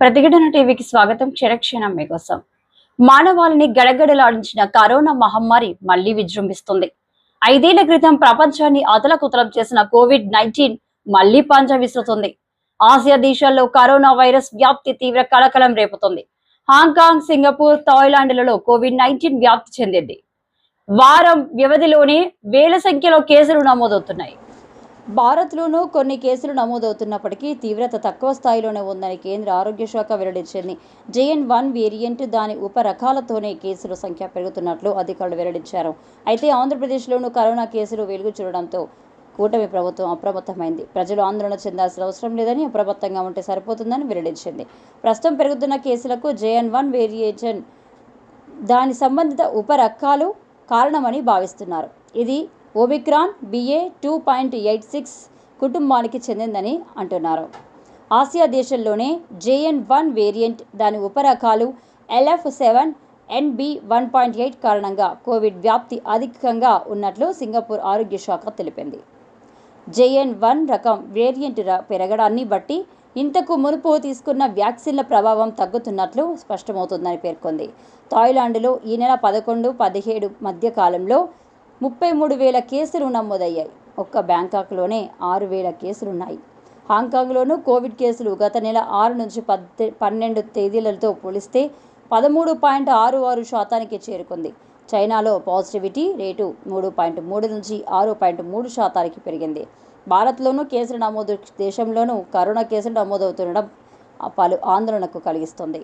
ప్రతిఘటన టీవీకి స్వాగతం. క్షణక్షణం మీకోసం మానవాళిని గడగడలాడించిన కరోనా మహమ్మారి మళ్ళీ విజృంభిస్తుంది. ఐదేళ్ళ క్రితం ప్రపంచాన్ని అతలకుతలం చేసిన కోవిడ్ నైన్టీన్ మళ్ళీ పంజా విసురుతుంది. ఆసియా దేశాల్లో కరోనా వైరస్ వ్యాప్తి తీవ్ర కలకలం రేపుతుంది. హాంకాంగ్ సింగపూర్ థాయిలాండ్లలో కోవిడ్ నైన్టీన్ వ్యాప్తి చెందింది. వారం వ్యవధిలోనే వేల సంఖ్యలో కేసులు నమోదవుతున్నాయి. భారత్లోనూ కొన్ని కేసులు నమోదవుతున్నప్పటికీ తీవ్రత తక్కువ స్థాయిలోనే ఉందని కేంద్ర ఆరోగ్య శాఖ వెల్లడించింది. జేఎన్ వన్ వేరియంట్ దాని ఉపరకాలతోనే కేసుల సంఖ్య పెరుగుతున్నట్లు అధికారులు వెల్లడించారు. అయితే ఆంధ్రప్రదేశ్లోనూ కరోనా కేసులు వెలుగు చూడడంతో కూటమి ప్రభుత్వం అప్రమత్తమైంది. ప్రజలు ఆందోళన చెందాల్సిన అవసరం లేదని అప్రమత్తంగా ఉంటే సరిపోతుందని వెల్లడించింది. ప్రస్తుతం పెరుగుతున్న కేసులకు జేఎన్ వన్ వేరియేషన్ దాని సంబంధిత ఉపరకాలు కారణమని భావిస్తున్నారు. ఇది Omicron BA two point eight six కుటుంబానికి చెందిందని అంటున్నారు. ఆసియా దేశంలోనే జేఎన్ వన్ వేరియంట్ దాని ఉపరకాలు LF seven NB one point eight కారణంగా కోవిడ్ వ్యాప్తి అధికంగా ఉన్నట్లు సింగపూర్ ఆరోగ్య శాఖ తెలిపింది. జేఎన్ వన్ రకం వేరియంట్ పెరగడాన్ని బట్టి ఇంతకు మునుపు తీసుకున్న వ్యాక్సిన్ల ప్రభావం తగ్గుతున్నట్లు స్పష్టమవుతుందని పేర్కొంది. థాయిలాండ్లో ఈ నెల పదకొండు పదిహేడు మధ్య కాలంలో ముప్పై మూడు వేల కేసులు నమోదయ్యాయి. ఒక్క బ్యాంకాక్లోనే ఆరు వేల కేసులున్నాయి. హాంకాంగ్లోనూ కోవిడ్ కేసులు గత నెల ఆరు నుంచి పద్దె పన్నెండు తేదీలతో పోలిస్తే పదమూడు పాయింట్ ఆరు ఆరు శాతానికి చేరుకుంది. చైనాలో పాజిటివిటీ రేటు మూడు పాయింట్ మూడు నుంచి ఆరు పాయింట్ మూడు శాతానికి పెరిగింది. భారత్లోనూ కేసులు నమోదు దేశంలోనూ కరోనా కేసులు నమోదవుతుండడం పలు ఆందోళనకు కలిగిస్తుంది.